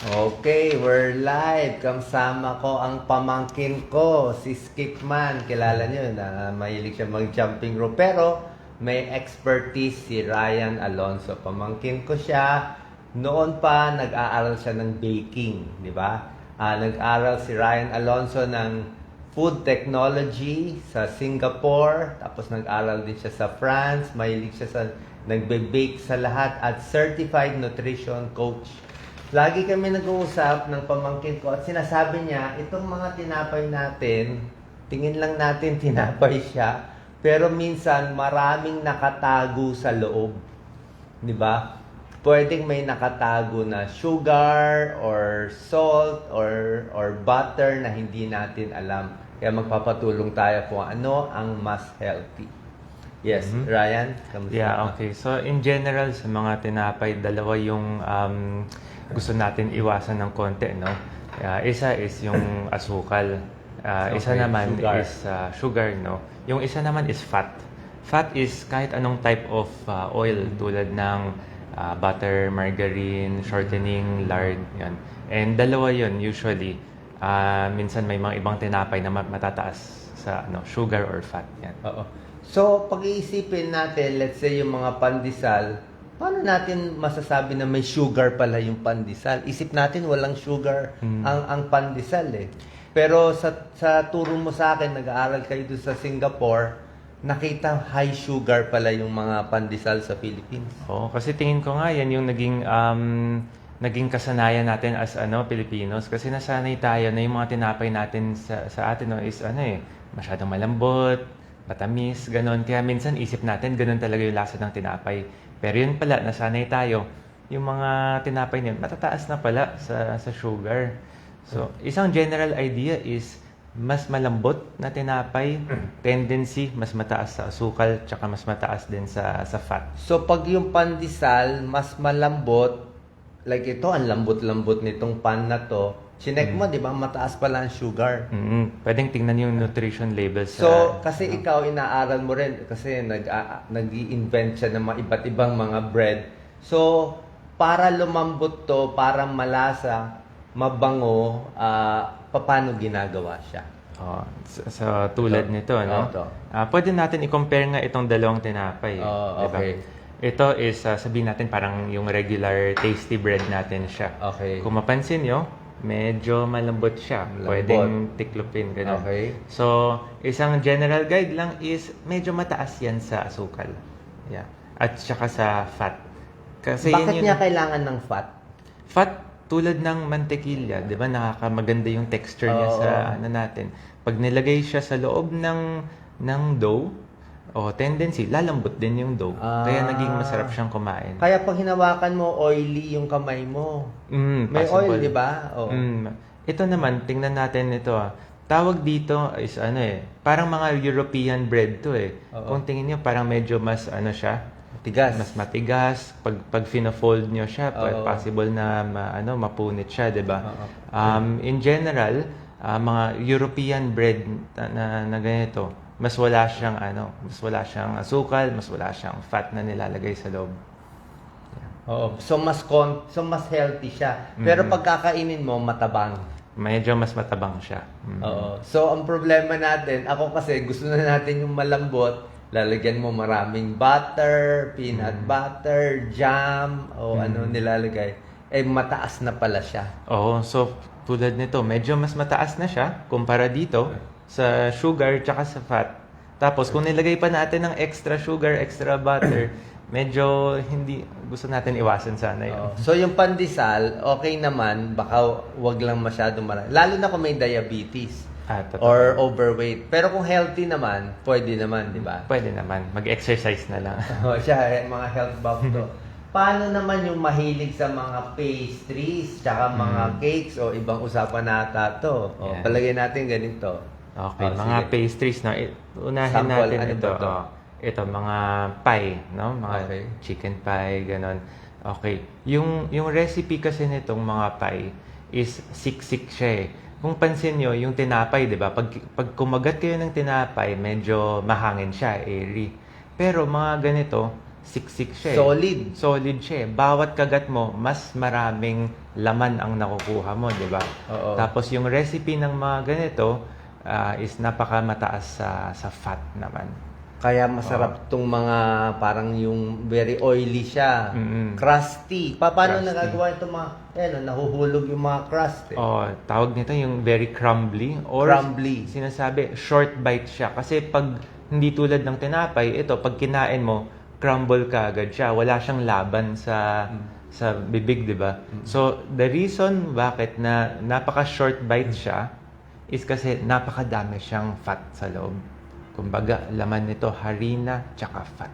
Okay, we're live. Kasama ko ang pamangkin ko, si Skipman. Kilala niyo na mahilig siya mag-jumping rope. Pero may expertise si Ryan Alonso. Pamangkin ko siya. Noon pa, nag-aaral siya ng baking, di ba? Ah, nag-aaral si Ryan Alonso ng food technology sa Singapore. Tapos nag-aral din siya sa France. Mahilig siya sa nagbe-bake sa lahat at certified nutrition coach. Lagi kami nag-uusap ng pamangkin ko at sinasabi niya, itong mga tinapay natin, tingin lang natin tinapay siya, pero minsan maraming nakatago sa loob. Di ba? Pwedeng may nakatago na sugar or salt or or butter na hindi natin alam. Kaya magpapatulong tayo kung ano ang mas healthy. Yes, Mhm. Ryan, kamusta? Yeah, ka? okay. So in general sa mga tinapay, dalawa yung um, gusto natin iwasan ng konti, no? Yeah, isa is yung asukal. Uh, isa Okay, naman sugar. is uh, sugar, no? Yung isa naman is fat. Fat is kahit anong type of uh, oil tulad ng uh, butter, margarine, shortening, lard, yan. And dalawa yun usually. Uh, minsan may mga ibang tinapay na ma- matataas sa ano, sugar or fat. Yan. Oo. So, pag-iisipin natin, let's say yung mga pandesal, paano natin masasabi na may sugar pala yung pandesal? Isip natin walang sugar Hmm. ang ang pandesal eh. Pero sa sa turo mo sa akin, nag-aaral kayo doon sa Singapore, nakita high sugar pala yung mga pandesal sa Philippines. Oo, kasi tingin ko nga yan yung naging um, naging kasanayan natin as ano Pilipinos kasi nasanay tayo na yung mga tinapay natin sa sa atin no, is ano eh masyadong malambot, matamis, ganon. Kaya minsan isip natin ganon talaga yung lasa ng tinapay. Pero yun pala nasanay tayo yung mga tinapay niyan matataas na pala sa sa sugar. So, isang general idea is mas malambot na tinapay, tendency mas mataas sa asukal, tsaka mas mataas din sa sa fat. So, pag yung pandesal, mas malambot, like ito, ang lambot-lambot nitong pan na to, chinek mo, di ba, mataas pala ang sugar. mm Pwedeng tingnan yung nutrition labels sa... So, kasi ikaw inaaral mo rin kasi nag a- nag-i-invent siya ng mga iba't ibang mga bread. So, para lumambot to, para malasa, mabango, ah paano ginagawa siya? Oh, sa, sa tulad Ito. nito, no? Ito. Ah, pwede natin i-compare nga itong dalawang tinapay. Oh, di ba? okay. Ito is, ah, sabihin natin, parang yung regular tasty bread natin siya. Okay. Kung mapansin nyo, medyo malambot siya. Malambot. Pwedeng tiklopin, ganun. Okay. So, isang general guide lang is medyo mataas yan sa asukal. Yeah. At saka sa fat. Kasi Bakit yun niya kailangan ng fat? Fat tulad ng mantekilya, 'di ba? Nakakamaganda yung texture niya Oo. sa ano natin. Pag nilagay siya sa loob ng ng dough, o tendency lalambot din yung dough. Ah. Kaya naging masarap siyang kumain. Kaya pag hinawakan mo, oily yung kamay mo. Mm, May possible. oil, di ba? Oo. Mm. Ito naman, tingnan natin ito. ah. Tawag dito is ano eh, parang mga European bread to eh. Oo. Kung tingin niyo parang medyo mas ano siya, Tigas. mas matigas pag pag fina-fold niyo siya Oo. possible na ma, ano mapunit siya 'di ba Oo. um in general ah, mga European bread na, na, na ganito mas wala siyang ano mas wala siyang asukal mas wala siyang fat na nilalagay sa loob Oo. So mas con so mas healthy siya. Pero Mhm. pag kakainin mo matabang. medyo mas matabang siya Mm. Oo. So ang problema natin, ako kasi gusto na natin yung malambot, lalagyan mo maraming butter, peanut Mm. butter, jam, o ano nilalagay. Eh mataas na pala siya. Oo, so tulad nito, medyo mas mataas na siya kumpara dito sa sugar tsaka sa fat. Tapos kung nilagay pa natin ng extra sugar, extra butter, medyo hindi gusto natin iwasan sana yun. Oo. So yung pandesal, okay naman, baka wag lang masyado marami. Lalo na kung may diabetes Ah, or overweight. Pero kung healthy naman, pwede naman, di ba? Pwede naman, mag-exercise na lang. Oh, siya, eh, mga health buff to. Paano naman yung mahilig sa mga pastries, tsaka mga cakes, o ibang usapan nata to? O, Yan. palagay natin ganito. Okay, Oh, mga sige. pastries, no? I- Unahin Sample, natin ano ito. oh. ito, mga pie, no? Mga Okay. chicken pie, ganon. Okay. Yung, yung recipe kasi nitong mga pie is siksik siya eh. Kung pansin nyo, yung tinapay, di ba? Pag, pag kumagat kayo ng tinapay, medyo mahangin siya, airy. Pero mga ganito, siksik siya. eh. Solid. Solid siya. eh. Bawat kagat mo, mas maraming laman ang nakukuha mo, di ba? Tapos yung recipe ng mga ganito ah, is napaka mataas sa sa fat naman. Kaya masarap tong mga parang yung very oily siya. Mm-mm. Crusty. Pa, paano Crusty. nagagawa itong mga, eh, nahuhulog yung mga crust eh. Oh, tawag nito yung very crumbly or Crumbly. sinasabi short bite siya kasi pag hindi tulad ng tinapay, ito pag kinain mo, crumble ka agad siya. Wala siyang laban sa sa bibig, 'di ba? So, the reason bakit na napaka short bite siya is kasi napakadami siyang fat sa loob. Kumbaga, laman nito harina tsaka fat.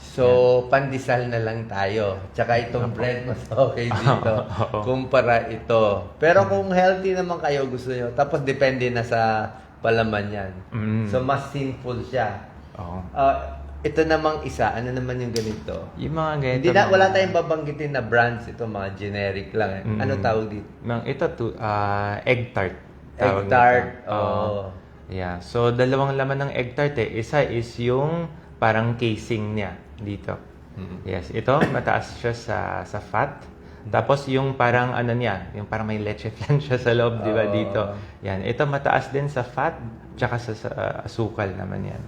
So, pandesal na lang tayo. Tsaka itong bread, mas okay dito. Kumpara ito. Pero kung healthy naman kayo, gusto nyo. Tapos, depende na sa palaman yan. Mm. So, mas sinful siya. Oo. Ah, ito namang isa. Ano naman yung ganito? Yung mga ganito. Hindi na, mga- wala tayong babanggitin na brands. Ito, mga generic lang. Eh. Mm. Ano tawag dito? Mang ito to ah, egg tart. Egg Tawag tart. nito. Oo. Oo. Yeah. So dalawang laman ng egg tart eh. Isa is yung parang casing niya dito. Mhm. Yes, ito mataas siya sa sa fat. Tapos yung parang ano niya, yung parang may leche flan siya sa loob, di ba Oo. dito. Yan, ito mataas din sa fat, tsaka sa, sa ah, asukal naman yan.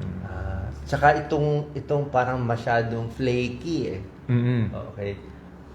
Mm. Ah, tsaka itong, itong parang masyadong flaky eh. Mm-mm. Okay.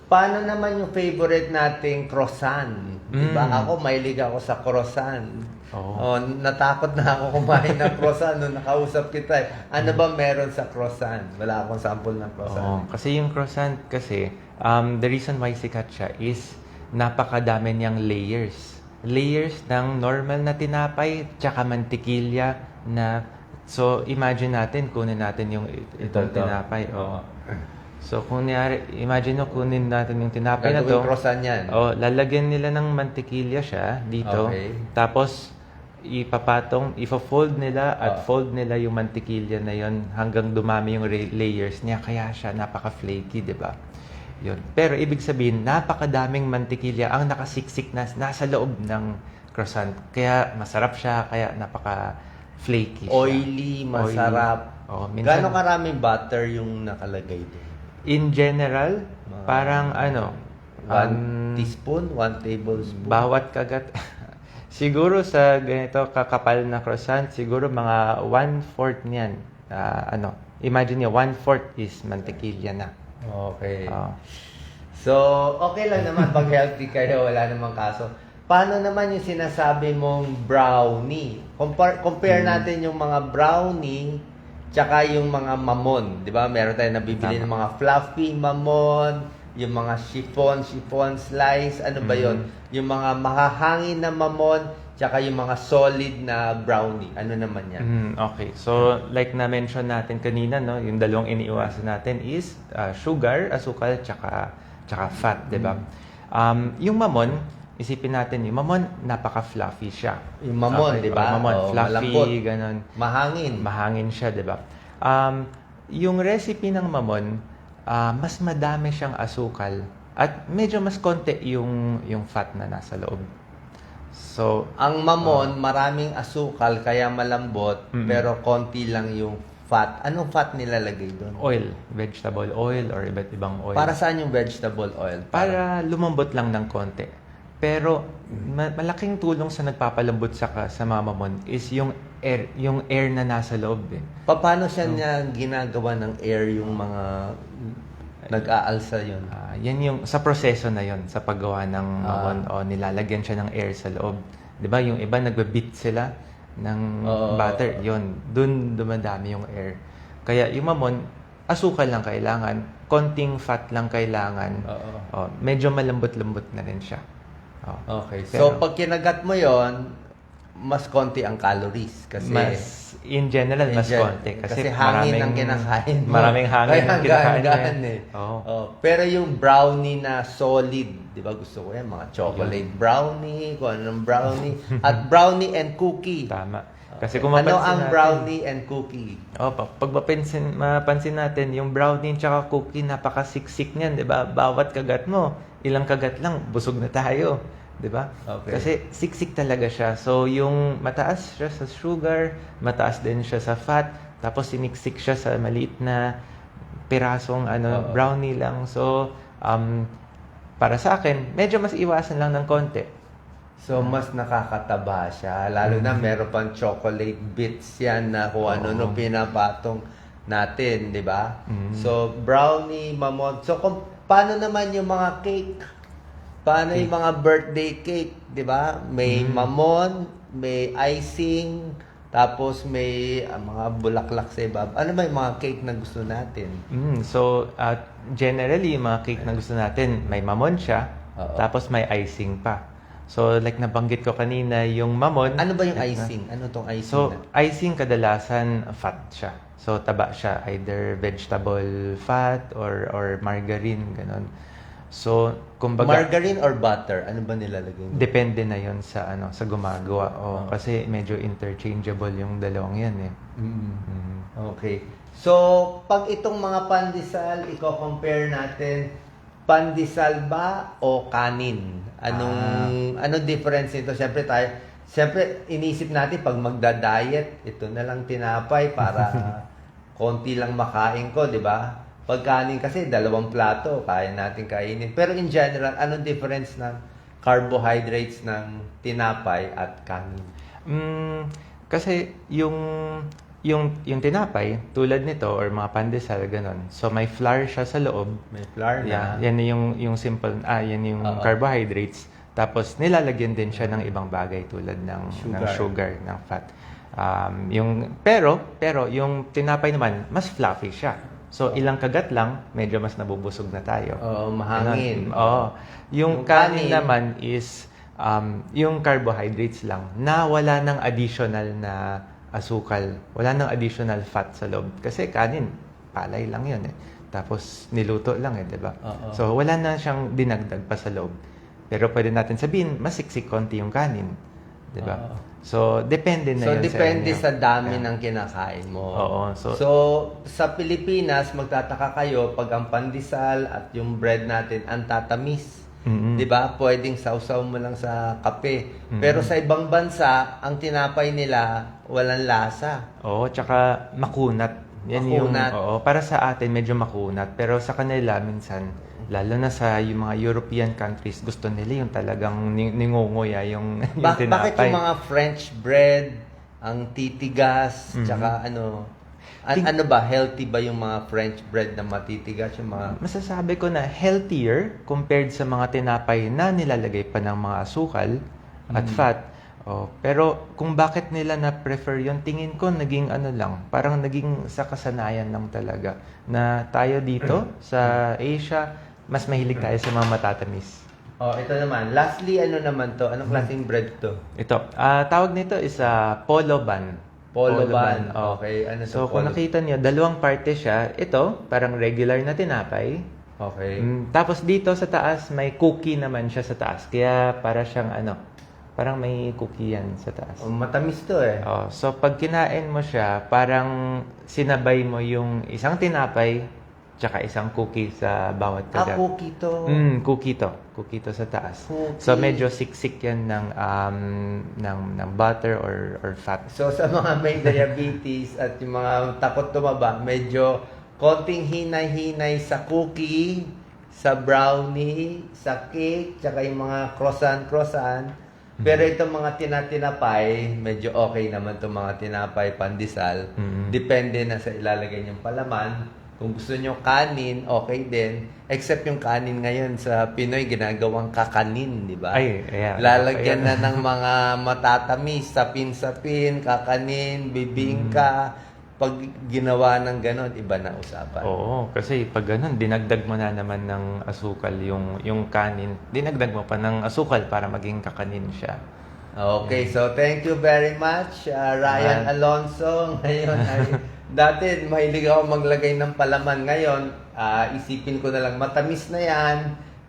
Paano naman yung favorite nating croissant? Diba? Mm. Ako, mahilig ako sa croissant. Oo. Oh, natakot na ako kumain ng croissant nung nakausap kita. eh. Ano ba meron sa croissant? Wala akong sample ng Oo, croissant. kasi yung croissant kasi, um, the reason why sikat siya is napakadami niyang layers. Layers ng normal na tinapay, tsaka mantikilya na, so imagine natin, kunin natin yung it- itong Ito, ito. tinapay. Oo. So kung niyari, imagine mo kunin natin yung tinapay na Gagawin to. croissant yan. Oh, lalagyan nila ng mantikilya siya dito. Okay. Tapos ipapatong, ifa-fold nila at Ah. fold nila yung mantikilya na yon hanggang dumami yung ra- layers niya. Kaya siya napaka-flaky, di ba? Yun. Pero ibig sabihin, napakadaming mantikilya ang nakasiksik na nasa loob ng croissant. Kaya masarap siya, kaya napaka-flaky siya. Oily, masarap. Oo, minsan- Gano'ng karaming butter yung nakalagay doon? In general, Mga- parang ano, One um, teaspoon? One tablespoon? Bawat kagat. siguro sa ganito kakapal na croissant, siguro mga one-fourth niyan. Ah, ano, imagine niyo, one-fourth is mantikilya na. Okay. Ah. So, okay lang naman pag healthy kayo, wala namang kaso. Paano naman yung sinasabi mong brownie? Compare, compare Hmm. natin yung mga brownie tsaka yung mga mamon. Di ba? Meron tayong nabibili ng Tama. mga fluffy mamon, yung mga chiffon, chiffon slice, ano ba Hmm. yon? Yung mga mahahangin na mamon, tsaka yung mga solid na brownie. Ano naman yan? Mm, okay. So, like na-mention natin kanina, no, yung dalawang iniiwasan natin is ah, sugar, asukal, tsaka, tsaka fat, di ba? Um, yung mamon, isipin natin, yung mamon, napaka-fluffy siya. Yung mamon, Okay, di ba? oh, mamon, Oo, fluffy, malambot. ganon. Mahangin. Mahangin siya, di ba? Um, yung recipe ng mamon, ah, mas madami siyang asukal at medyo mas konti yung, yung fat na nasa loob. So, Ang mamon, maraming asukal, kaya malambot, Mm-mm. pero konti lang yung fat. Anong fat nilalagay doon? oil, vegetable oil or iba't ibang oil. Para saan yung vegetable oil? Para lumambot lang ng konti. Pero ma- malaking tulong sa nagpapalambot sa ka- sa mama mo is yung air, yung air na nasa loob eh. Pa- Paano siya niya ginagawa ng air yung mga nag-aalsa yun? Ah, yan yung sa proseso na yon sa paggawa ng Ah. mamon o nilalagyan siya ng air sa loob. 'Di ba? Yung iba nagbe-beat sila ng Oo. butter. Yon, dun dumadami yung air. Kaya yung mamon asukal lang kailangan, konting fat lang kailangan. Oo. Oh, medyo malambot-lambot na rin siya. Oh. Okay. Pero- so, pag kinagat mo yon mas konti ang calories. Kasi, mas in general in mas gen- konti kasi, kasi hangin maraming ang kinakain mo. Maraming hangin Kaya ang kinakain mo. gaan-gaan eh. Oo. Oh, pero yung brownie na solid, di ba gusto ko yan? Mga chocolate brownie, kung anong brownie. at brownie and cookie. Tama. Kasi Okay. kung ano mapansin ang natin- brownie and cookie? Oh, pag, pag mapansin, mapansin natin, yung brownie tsaka cookie, napakasiksik niyan, di ba? Bawat kagat mo, ilang kagat lang, busog na tayo. Di ba? Okay. Kasi siksik talaga siya. So, yung mataas siya sa sugar, mataas din siya sa fat, tapos siniksik siya sa maliit na pirasong ano, Oo. brownie lang. So, um, para sa akin, medyo mas iwasan lang ng konti. So, mas nakakataba siya. Lalo na meron pang chocolate bits yan na kung ano-ano Oo. pinapatong natin, di ba? Mm. So, brownie, mamon. So, kung, paano naman yung mga cake? Paano yung mga birthday cake, di ba? May Mm. mamon, may icing, tapos may ah, mga bulaklak sa iba. Ano ba yung mga cake na gusto natin? Mm, so, uh, generally, yung mga cake na gusto natin, may mamon siya, Oo. tapos may icing pa. So, like nabanggit ko kanina, yung mamon... Ano ba yung like icing? Ano tong icing So, na? icing kadalasan fat siya. So, taba siya. Either vegetable fat or or margarine, ganun. So, kumbaga... Margarine or butter? Ano ba nilalagay? Depende na yon sa ano sa gumagawa. O, Oo. kasi medyo interchangeable yung dalawang yan eh. Mm. Mm. Okay. So, pag itong mga pandesal, i-compare natin, pandesal ba o kanin? Anong ano difference nito? Siyempre tayo, siyempre inisip natin pag magda-diet, ito na lang tinapay para konti lang makain ko, di ba? Pag kanin kasi, dalawang plato, kaya natin kainin. Pero in general, anong difference ng carbohydrates ng tinapay at kanin? Mm, kasi yung yung yung tinapay tulad nito or mga pandesal ganun. So may flour siya sa loob. May flour na. Yeah, yan yung yung simple ah yan yung Oo. carbohydrates. Tapos nilalagyan din siya ng ibang bagay tulad ng ng Sugar. sugar, ng fat. Um, yung pero pero yung tinapay naman mas fluffy siya. So ilang kagat lang medyo mas nabubusog na tayo. Oo, mahangin. Ganun. Oo. Yung Yung, kanin, kanin- naman is um, yung carbohydrates lang na wala ng additional na asukal. Wala ng additional fat sa loob. Kasi kanin, palay lang yun eh. Tapos niluto lang eh, di ba? So wala na siyang dinagdag pa sa loob. Pero pwede natin sabihin, masiksik konti yung kanin. Di ba? So, depende na So, yun depende inyo. sa dami Yeah. ng kinakain mo. Oo, so- So, sa Pilipinas, magtataka kayo pag ang pandesal at yung bread natin ang tatamis. Mm-mm. 'Di ba? Pwedeng sausaw mo lang sa kape. Mm-mm. Pero sa ibang bansa, ang tinapay nila walang lasa. Oo, tsaka makunat. Yan Makunat. yung, oo, para sa atin medyo makunat. Pero sa kanila minsan, lalo na sa yung mga European countries, gusto nila yung talagang ning- ningunguya yung, yung tinapay. bakit yung mga French bread, ang titigas, Mhm. tsaka ano, Ting- ano ba, healthy ba yung mga French bread na matitigas, yung mga Masasabi ko na healthier compared sa mga tinapay na nilalagay pa ng mga asukal at Mm. fat. Oh, pero kung bakit nila na prefer yon tingin ko naging ano lang, parang naging sa kasanayan lang talaga na tayo dito sa Asia mas mahilig tayo sa mga matatamis. Oh, ito naman. Lastly, ano naman to? Anong klaseng bread to? Ito, ah tawag nito is a polo ban. Polo ban. oh. Okay, ano So to, kung polo- nakita niyo, dalawang parte siya. Ito, parang regular na tinapay. Okay. Mm, tapos dito sa taas, may cookie naman siya sa taas. Kaya para siyang ano, parang may cookie yan sa taas. Oh, matamis to eh. Oh, so pag kinain mo siya, parang sinabay mo yung isang tinapay tsaka isang cookie sa bawat Ah, kagat. cookie to. Mm, cookie to. Cookie to sa taas. Cookie. So medyo siksik yan ng um, ng ng butter or or fat. So sa mga may diabetes at yung mga takot tumaba, medyo konting hinay-hinay sa cookie, sa brownie, sa cake, tsaka yung mga croissant-croissant. Pero itong mga tinatinapay, medyo okay naman itong mga tinapay, pandesal. Mhm. Depende na sa ilalagay niyong palaman. Kung gusto niyo kanin, okay din. Except yung kanin ngayon sa Pinoy, ginagawang kakanin, di ba? Ay, yeah. Lalagyan Ayan. na ng mga matatamis, sapin-sapin, kakanin, bibingka. Pag ginawa ng ganon, iba na usapan. Oo, kasi pag ganun, dinagdag mo na naman ng asukal yung yung kanin. Dinagdag mo pa ng asukal para maging kakanin siya. Okay, so thank you very much, uh, Ryan. Alonso. Ngayon ay, dati mahilig ako maglagay ng palaman. Ngayon, ah, isipin ko na lang, matamis na yan,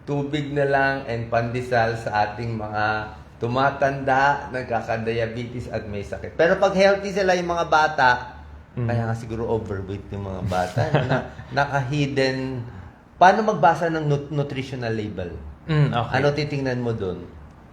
tubig na lang, and pandesal sa ating mga tumatanda, nagkakadiabetes at may sakit. Pero pag healthy sila yung mga bata, Mm. kaya nga siguro overweight yung mga bata, na, naka-hidden. Paano magbasa ng nut- nutritional label? Mm, okay. Ano titingnan mo doon?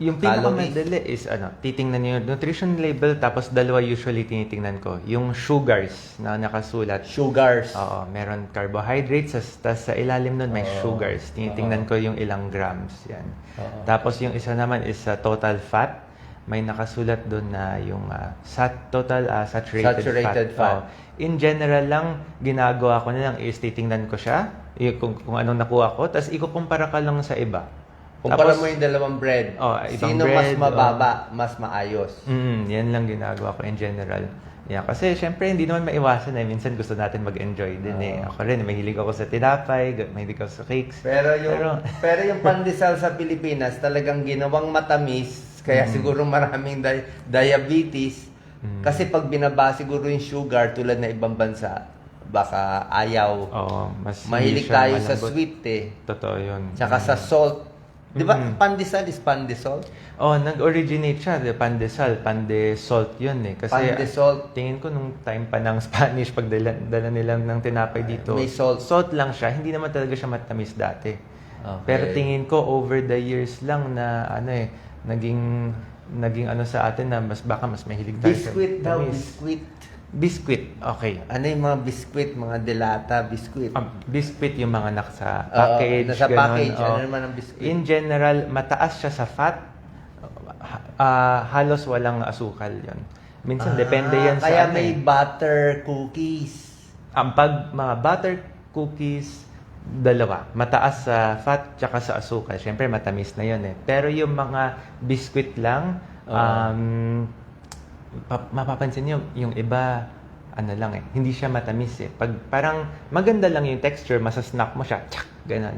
Yung pinakamadali is ano, titingnan niyo yung nutrition label tapos dalawa usually tinitingnan ko. Yung sugars na nakasulat. Sugars. Oo, meron carbohydrates, tas, tas sa ilalim nun may Oo. sugars. Tinitingnan ko yung ilang grams. Yan. Oo. Tapos yung isa naman is sa total fat. May nakasulat doon na yung ah, sat total ah, saturated, Saturated fat. Oo. In general lang, ginagawa ko na lang is titingnan ko siya, y- kung, kung anong nakuha ko, tapos ikukumpara ka lang sa iba. Kumpara Tapos- mo yung dalawang bread. Oh, ibang Sino mas bread, mababa, mas maayos. Mm, yan lang ginagawa ko in general. Yeah, kasi syempre hindi naman maiwasan eh. Minsan gusto natin mag-enjoy din eh. Oo. Ako rin, mahilig ako sa tinapay, mahilig ako sa cakes. Pero yung Pero- pero, yung pandesal sa Pilipinas talagang ginawang matamis kaya siguro maraming di- diabetes Mm. kasi pag binaba siguro yung sugar tulad na ibang bansa baka ayaw. Oo, mas Mahilig tayo sa sweet eh. Totoo yun. Tsaka sa salt. 'Di ba? Mm. Pandesal is pandesal. Oh, nag-originate siya, the pandesal, pandesalt yun eh. Kasi Pandesalt. tingin ko nung time pa ng Spanish, pag dala, dala nila ng tinapay dito, May salt. Salt lang siya, hindi naman talaga siya matamis dati. Okay. Pero tingin ko over the years lang na ano eh, naging naging ano sa atin na mas baka mas mahilig tayo sa Biscuit daw, tamis. biscuit. Biscuit, okay. Ano yung mga biscuit, mga delata, biscuit? Um, biscuit yung mga nasa Oo, package. nasa ganun, package. oo. Ano naman ang biscuit? In general, mataas siya sa fat. Ah, halos walang asukal yon. Minsan, depende yan sa... Ah, Kaya ano may eh. butter cookies. Ang pag mga butter cookies, dalawa. Mataas sa fat tsaka sa asukal. Siyempre, matamis na yon eh. Pero yung mga biscuit lang, um, pa- mapapansin nyo, yung iba, ano lang eh, hindi siya matamis eh. Pag parang maganda lang yung texture, masasnack mo siya, tsak, ganun.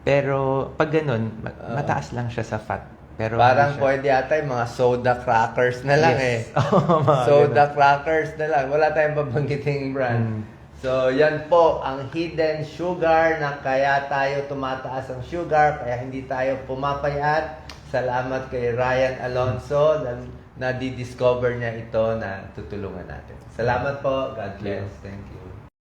Pero pag ganun, ma- Oo. mataas lang siya sa fat. Pero Parang hindi siya- pwede ata yung mga soda crackers na lang Yes. eh. Oo, mga soda crackers na lang. Wala tayong babanggiting brand. Mm. So, yan po ang hidden sugar na kaya tayo tumataas ang sugar, kaya hindi tayo pumapayat. Salamat kay Ryan Alonso na, na di-discover niya ito na tutulungan natin. Salamat po. God bless. Thank you.